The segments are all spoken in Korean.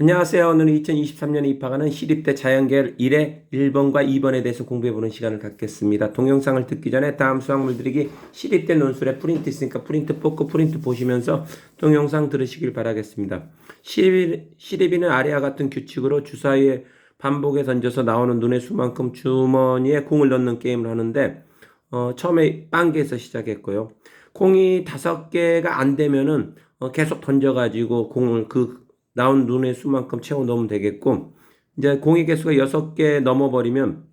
안녕하세요. 오늘은 2023년에 입학하는 시립대 자연계열 1회 1번과 2번에 대해서 공부해보는 시간을 갖겠습니다. 동영상을 듣기 전에 다음 수학물 들이기 시립대 논술에 프린트 있으니까 프린트 뽑고 프린트 보시면서 동영상 들으시길 바라겠습니다. 시립, 시립이는 아래와 같은 규칙으로 주사위에 반복에 던져서 나오는 눈의 수만큼 주머니에 공을 넣는 게임을 하는데 어, 처음에 빵개에서 시작했고요. 공이 다섯 개가 안 되면은 어, 계속 던져가지고 공을 그 나온 눈의 수만큼 채워 넣으면 되겠고 이제 공의 개수가 여섯 개 넘어버리면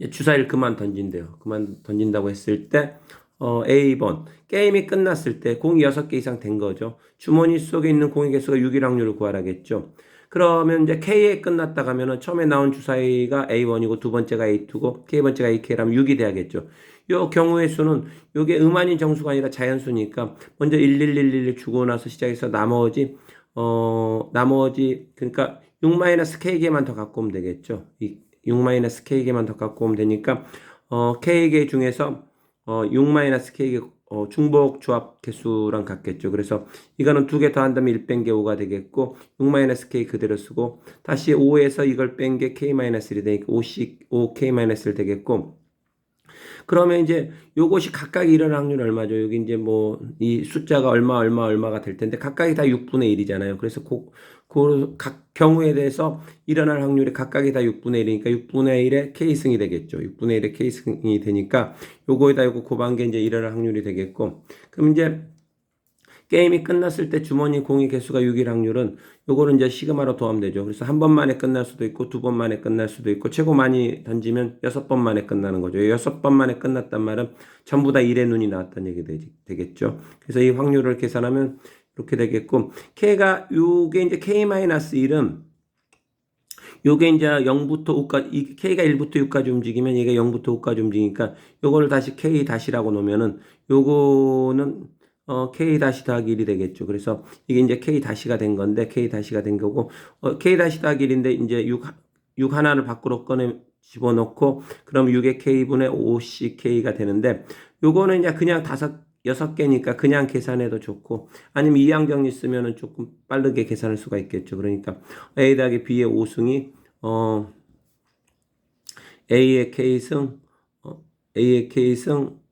이제 주사위를 그만 던진대요. 그만 던진다고 했을 때 어, A번 게임이 끝났을 때 공이 여섯 개 이상 된 거죠. 주머니 속에 있는 공의 개수가 6일 확률을 구하라겠죠. 그러면 이제 K에 끝났다 가면은 처음에 나온 주사위가 A1이고 두 번째가 A2고 K번째가 AK라면 6이 돼야겠죠. 요 경우의 수는 요게 음한인 정수가 아니라 자연수니까 먼저 1111 주고 나서 시작해서 나머지 어 나머지 그러니까 6-K개만 더 갖고 오면 되겠죠. 이 6-K개만 더 갖고 오면 되니까 어 K개 중에서 어 6-K개 어, 중복 조합 개수랑 같겠죠. 그래서 이거는 두 개 더 한다면 1 뺀 게 5가 되겠고 6-K 그대로 쓰고 다시 5에서 이걸 뺀 게 K-1이 되니까 5C, 5K-1 되겠고 그러면 이제 요것이 각각 일어날 확률 얼마죠? 여기 이제 뭐 이 숫자가 얼마 얼마 얼마가 될 텐데 각각이 다 6분의 1이잖아요. 그래서 그, 그 각 경우에 대해서 일어날 확률이 각각이 다 6분의 1이니까 6분의 1의 K승이 되겠죠. 6분의 1의 K승이 되니까 요거에다 요거 곱한 게 이제 일어날 확률이 되겠고 그럼 이제 게임이 끝났을 때 주머니 공의 개수가 6일 확률은 요거는 이제 시그마로 더하면 되죠. 그래서 한 번 만에 끝날 수도 있고 두 번 만에 끝날 수도 있고 최고 많이 던지면 여섯 번 만에 끝나는 거죠. 여섯 번 만에 끝났단 말은 전부 다 1의 눈이 나왔다는 얘기 되겠죠. 그래서 이 확률을 계산하면 이렇게 되겠고 K가 요게 이제 K-1은 요게 이제 0부터 5까지, 이 K가 1부터 6까지 움직이면 얘가 0부터 5까지 움직이니까 요거를 다시 K 다시라고 놓으면은 요거는 어, K 다시 더하기 1이 되겠죠. 그래서 이게 이제 K 다시가 된 건데, K 다시가 된 거고, 어, K 다시 더하기 1인데, 이제 6, 6 하나를 밖으로 꺼내 집어넣고, 그럼 6의 K분의 5CK가 되는데, 요거는 이제 그냥 다섯, 여섯 개니까 그냥 계산해도 좋고, 아니면 이항정리 쓰면은 조금 빠르게 계산할 수가 있겠죠. 그러니까 A 더하기 B의 5승이, 어, A의 K승, 어, A의 K승,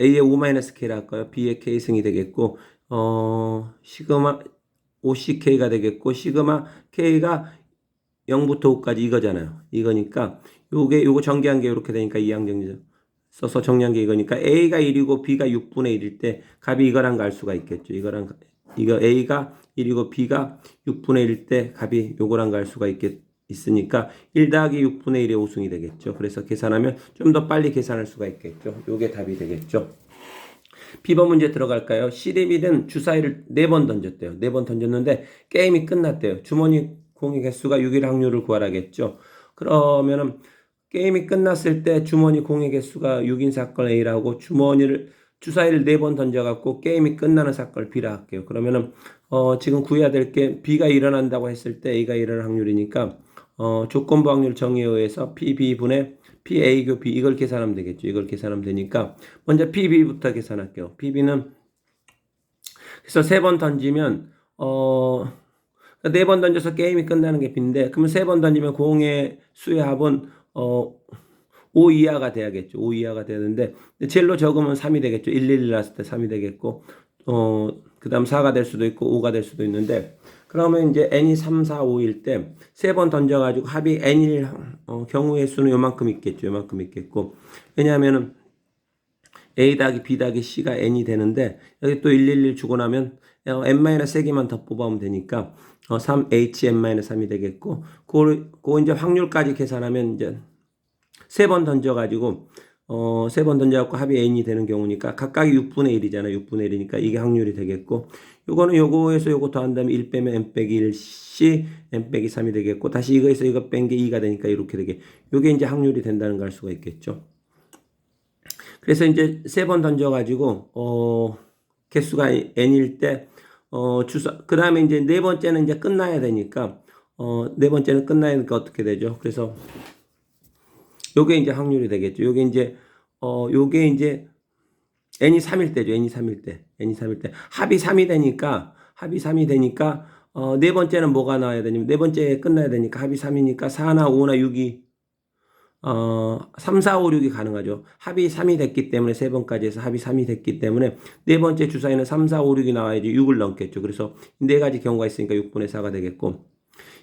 A의 5-K라 할까요? B의 K승이 되겠고, 어, 시그마 5CK가 되겠고, 시그마 K가 0부터 5까지 이거잖아요. 이거니까, 요게, 요거 정리한 게 이렇게 되니까 이항정리죠. 써서 정리한 게 이거니까 A가 1이고 B가 6분의 1일 때 값이 이거랑 갈 수가 있겠죠. 이거랑, 이거 A가 1이고 B가 6분의 1일 때 값이 요거랑 갈 수가 있겠, 있으니까 1 더하기 6분의 1의 5승이 되겠죠. 그래서 계산하면 좀 더 빨리 계산할 수가 있겠죠. 요게 답이 되겠죠. B번 문제 들어갈까요? 시립이는 주사위를 4번 던졌대요. 4번 던졌는데 게임이 끝났대요. 주머니 공의 개수가 6일 확률을 구하라겠죠. 그러면은 게임이 끝났을 때 주머니 공의 개수가 6인 사건 A라고 주머니를 주사위를 4번 던져갖고 게임이 끝나는 사건을 B라 할게요. 그러면은 어 지금 구해야 될 게 B가 일어난다고 했을 때 A가 일어날 확률이니까 어 조건부 확률 정의에 의해서 PB분의 PA교 B 이걸 계산하면 되겠죠. 이걸 계산하면 되니까 먼저 PB부터 계산할게요. PB는 그래서 세 번 던지면 어 네 번 던져서 게임이 끝나는 게 B인데 그러면 세 번 던지면 공의 수의 합은 어, 5 이하가 돼야겠죠. 5 이하가 되는데, 제일로 적으면 3이 되겠죠. 1, 1 났을 때 3이 되겠고, 어, 그 다음 4가 될 수도 있고, 5가 될 수도 있는데, 그러면 이제 n이 3, 4, 5일 때, 세 번 던져가지고 합이 n일, 어, 경우의 수는 요만큼 있겠죠. 요만큼 있겠고, 왜냐하면은, a 더하기 b 더하기 c가 n이 되는데, 여기 또 111 주고 나면, 어, n-3개만 더 뽑아오면 되니까, 어, 3hn-3이 되겠고, 그, 그 이제 확률까지 계산하면 이제 세 번 던져가지고, 어, 세 번 던져갖고 합이 n이 되는 경우니까 각각이 6분의 1이잖아. 6분의 1이니까 이게 확률이 되겠고, 요거는 요거에서 요거 더한다면 1 빼면 n 빼기 1c, n 빼기 3이 되겠고, 다시 이거에서 이거 뺀 게 2가 되니까 이렇게 되게, 요게 이제 확률이 된다는 걸 알 수가 있겠죠. 그래서 이제 세 번 던져가지고, 어, 개수가 n일 때, 어, 주사, 그 다음에 이제 네 번째는 이제 끝나야 되니까, 어, 네 번째는 끝나야 되니까 어떻게 되죠? 그래서, 요게 이제 확률이 되겠죠. 요게 이제, 어, 요게 이제, n이 3일 때죠. n이 3일 때. n이 3일 때. 합이 3이 되니까, 합이 3이 되니까, 어, 네 번째는 뭐가 나와야 되냐면 네 번째 끝나야 되니까 합이 3이니까 4나 5나 6이 어, 3, 4, 5, 6이 가능하죠. 합이 3이 됐기 때문에 세 번까지 해서 합이 3이 됐기 때문에 네 번째 주사위는 3, 4, 5, 6이 나와야지 6을 넘겠죠. 그래서 네 가지 경우가 있으니까 6분의 4가 되겠고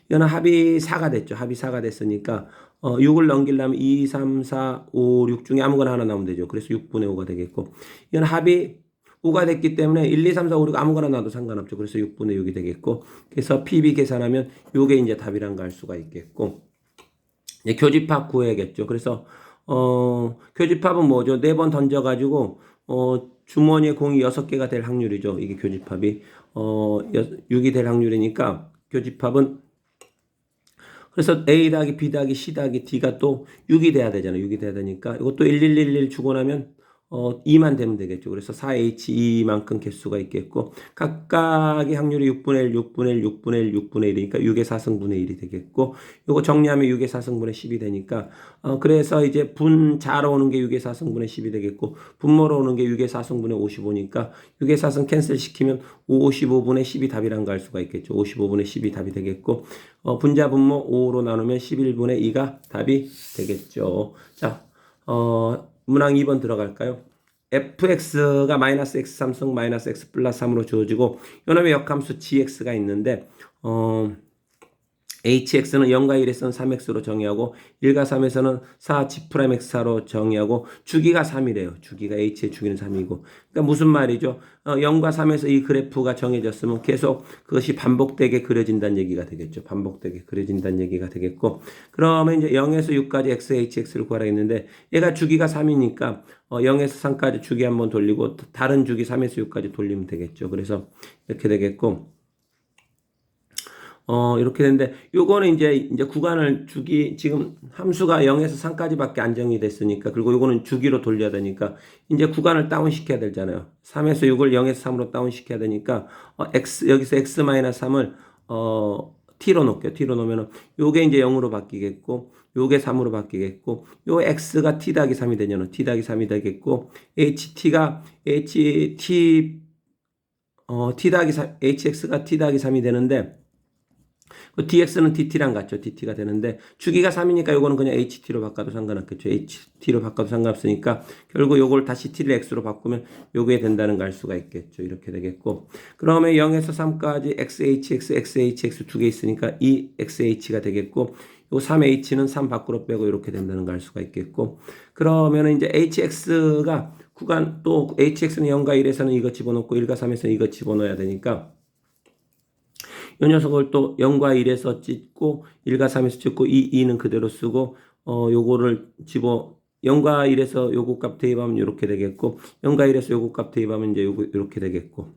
이거는 합이 4가 됐죠. 합이 4가 됐으니까 어, 6을 넘기려면 2, 3, 4, 5, 6 중에 아무거나 하나 나오면 되죠. 그래서 6분의 5가 되겠고 이건 합이 5가 됐기 때문에 1, 2, 3, 4, 5, 6 아무거나 놔도 상관없죠. 그래서 6분의 6이 되겠고 그래서 PB 계산하면 요게 이제 답이란 거알 수가 있겠고 이제 교집합 구해야겠죠. 그래서 어 교집합은 뭐죠? 네 번 던져가지고 어 주머니에 공이 여섯 개가 될 확률이죠. 이게 교집합이 어 6이 될 확률이니까 교집합은 그래서 A 더하기 B 더하기 C 더하기 D가 또 6이 돼야 되잖아요. 6이 돼야 되니까 이것도 1111 주고 나면 어 2만 되면 되겠죠. 그래서 4H2만큼 개수가 있겠고 각각의 확률이 6분의 1, 6분의 1, 6분의 1, 6분의 1이니까 6의 4승분의 1이 되겠고 요거 정리하면 6의 4승분의 10이 되니까 어 그래서 이제 분자로 오는 게 6의 4승분의 10이 되겠고 분모로 오는 게 6의 4승분의 55니까 6의 4승 캔슬 시키면 55분의 10이 답이란 거알 수가 있겠죠. 55분의 10이 답이 되겠고 어 분자 분모 5로 나누면 11분의 2가 답이 되겠죠. 자, 어 문항 2번 들어갈까요? fx가 마이너스 x 3승 마이너스 x 플러스 3으로 주어지고 요놈의 역함수 gx가 있는데 어 hx는 0과 1에서는 3x로 정의하고 1과 3에서는 4 g'x4로 정의하고 주기가 3이래요. 주기가 h의 주기는 3이고. 그러니까 무슨 말이죠? 어, 0과 3에서 이 그래프가 정해졌으면 계속 그것이 반복되게 그려진다는 얘기가 되겠죠. 반복되게 그려진다는 얘기가 되겠고. 그러면 이제 0에서 6까지 x, hx를 구하라 했는데 얘가 주기가 3이니까 어, 0에서 3까지 주기 한번 돌리고 다른 주기 3에서 6까지 돌리면 되겠죠. 그래서 이렇게 되겠고. 어, 이렇게 되는데, 요거는 이제, 이제 구간을 주기, 지금 함수가 0에서 3까지 밖에 안 정의됐으니까, 그리고 요거는 주기로 돌려야 되니까, 이제 구간을 다운시켜야 되잖아요. 3에서 6을 0에서 3으로 다운시켜야 되니까, 어, x, 여기서 x-3을, 어, t로 놓을게요. t로 놓으면은, 요게 이제 0으로 바뀌겠고, 요게 3으로 바뀌겠고, 요 x가 t 더하기 3이 되냐면, t 더하기 3이 되겠고, ht가, ht, 어, t 더하기 3, hx가 t 더하기 3이 되는데, 그 dx는 dt랑 같죠. dt가 되는데 주기가 3이니까 요거는 그냥 ht로 바꿔도 상관없겠죠. ht로 바꿔도 상관없으니까 결국 요걸 다시 t를 x로 바꾸면 요게 된다는 걸 알 수가 있겠죠. 이렇게 되겠고 그러면 0에서 3까지 xhx, xhx 두 개 있으니까 이 xh가 되겠고 요 3h는 3 밖으로 빼고 이렇게 된다는 걸 알 수가 있겠고 그러면은 이제 hx가 구간 또 hx는 0과 1에서는 이거 집어넣고 1과 3에서는 이거 집어넣어야 되니까 이 녀석을 또 0과 1에서 찍고 1과 3에서 찍고 2, 2는 그대로 쓰고 어 요거를 집어 0과 1에서 요거 값 대입하면 이렇게 되겠고 0과 1에서 요거 값 대입하면 이제 요거 이렇게 되겠고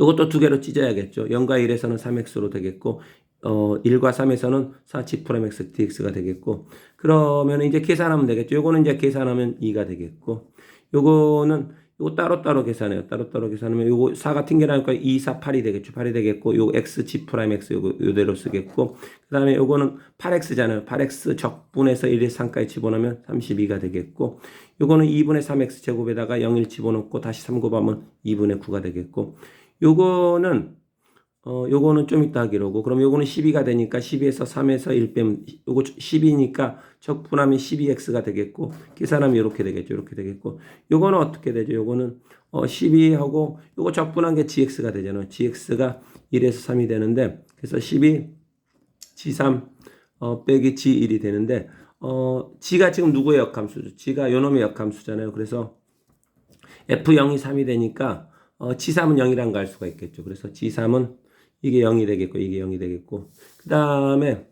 요것도 두 개로 찢어야겠죠. 0과 1에서는 3x로 되겠고 어 1과 3에서는 4 g x dx가 되겠고 그러면 이제 계산하면 되겠죠. 요거는 이제 계산하면 2가 되겠고 요거는 요거 따로따로 계산해요. 따로따로 계산하면 요거 4가 튕겨나니까 2, 4, 8이 되겠죠. 8이 되겠고 요 x g 프라임 x 요거 요대로 쓰겠고 그다음에 요거는 8x잖아요. 8x 적분해서 1에서 3까지 집어넣으면 32가 되겠고 요거는 2분의 3x 제곱에다가 0, 1 집어넣고 다시 3 곱하면 2분의 9가 되겠고 요거는 어, 요거는 좀 이따 하기로고, 그럼 요거는 12가 되니까 12에서 3에서 1 빼면, 요거 10이니까 적분하면 12x가 되겠고, 계산하면 이렇게 되겠죠. 이렇게 되겠고, 요거는 어떻게 되죠? 요거는, 어, 12하고, 요거 적분한 게 gx가 되잖아요. gx가 1에서 3이 되는데, 그래서 12, g3, 어, 빼기 g1이 되는데, 어, g가 지금 누구의 역함수죠? g가 요놈의 역함수잖아요. 그래서 f0이 3이 되니까, 어, g3은 0이란 거알 수가 있겠죠. 그래서 g3은 이게 0이 되겠고 이게 0이 되겠고 그 다음에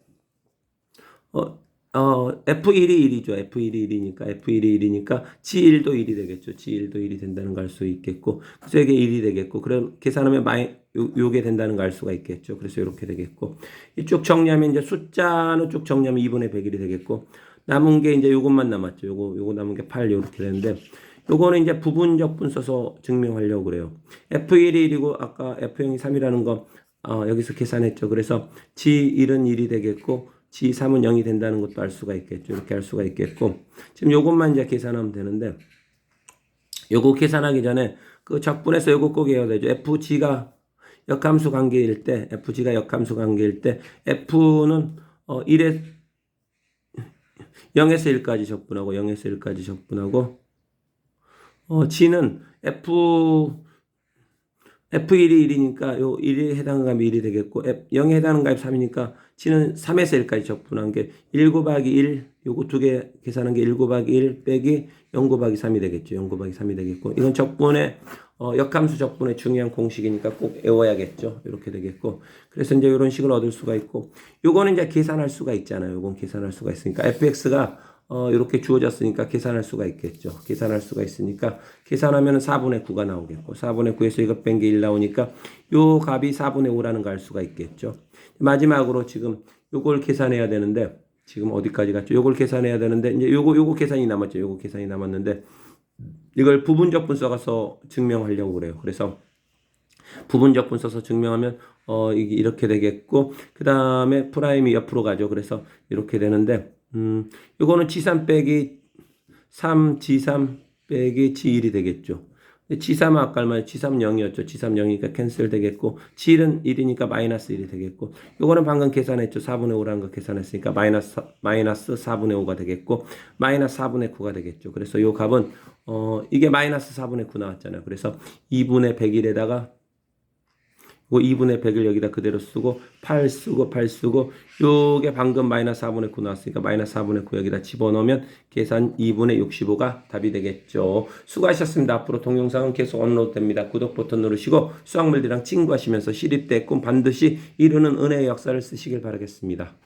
어, 어, F1이 1이죠. F1이 1이니까 F1이 1이니까 G1도 1이 되겠죠. G1도 1이 된다는 걸 알 수 있겠고 그래서 이게 1이 되겠고 그럼 계산하면 마이 요, 요게 된다는 걸 알 수가 있겠죠. 그래서 이렇게 되겠고 이쪽 정리하면 이제 숫자는 쭉 정리하면 2분의 100일이 되겠고 남은 게 이제 요것만 남았죠. 요거 요거 남은 게8 이렇게 되는데 요거는 이제 부분적 분 써서 증명하려고 그래요. F1이 1이고 아까 F0이 3이라는 거 어, 여기서 계산했죠. 그래서 G1은 1이 되겠고 G3은 0이 된다는 것도 알 수가 있겠죠. 이렇게 알 수가 있겠고 지금 요것만 이제 계산하면 되는데 요거 계산하기 전에 그 적분해서 요거 꼭 해야 되죠. FG가 역함수 관계일 때 fg가 역함수 관계일 때 f는 어 1에 0에서 1까지 적분하고 0에서 1까지 적분하고 어 g는 f F1이 1이니까 요 1에 해당하는 값이 1이 되겠고 F, 0에 해당하는 값이 3이니까 G는 3에서 1까지 적분한 게 1 곱하기 1 요거 두 개 계산한 게 1 곱하기 1 빼기 0 곱하기 3이 되겠죠. 0 곱하기 3이 되겠고 이건 적분의 어, 역함수 적분의 중요한 공식이니까 꼭 외워야겠죠. 이렇게 되겠고 그래서 이제 이런 식을 얻을 수가 있고 요거는 이제 계산할 수가 있잖아요. 요건 계산할 수가 있으니까 fx가 어, 이렇게 주어졌으니까 계산할 수가 있겠죠. 계산할 수가 있으니까 계산하면 4분의 9가 나오겠고 4분의 9에서 이거 뺀게 1 나오니까 요 값이 4분의 5라는 걸 알 수가 있겠죠. 마지막으로 지금 요걸 계산해야 되는데 지금 어디까지 갔죠? 요걸 계산해야 되는데 이제 요거 요거 계산이 남았죠. 요거 계산이 남았는데 이걸 부분적 분 써가서 증명하려고 그래요. 그래서 부분적 분 써서 증명하면 어 이렇게 되겠고 그 다음에 프라임이 옆으로 가죠. 그래서 이렇게 되는데 음 요거는 G3 빼기 3 G3 빼기 G1이 되겠죠. G3은 아까 말한 G3 0이었죠. G3 0이니까 캔슬 되겠고 G1은 1이니까 마이너스 1이 되겠고 요거는 방금 계산했죠. 4분의 5라는 거 계산했으니까 마이너스 마이너스 4분의 5가 되겠고 마이너스 4분의 9가 되겠죠. 그래서 요 값은 어 이게 마이너스 4분의 9 나왔잖아요. 그래서 2분의 100일에다가 요 2분의 100을 여기다 그대로 쓰고 8 쓰고 8 쓰고 요게 방금 마이너스 4분의 9 나왔으니까 마이너스 4분의 9 여기다 집어넣으면 계산 2분의 65가 답이 되겠죠. 수고하셨습니다. 앞으로 동영상은 계속 업로드 됩니다. 구독 버튼 누르시고 수학물들이랑 친구하시면서 시립대 꿈 반드시 이루는 은혜의 역사를 쓰시길 바라겠습니다.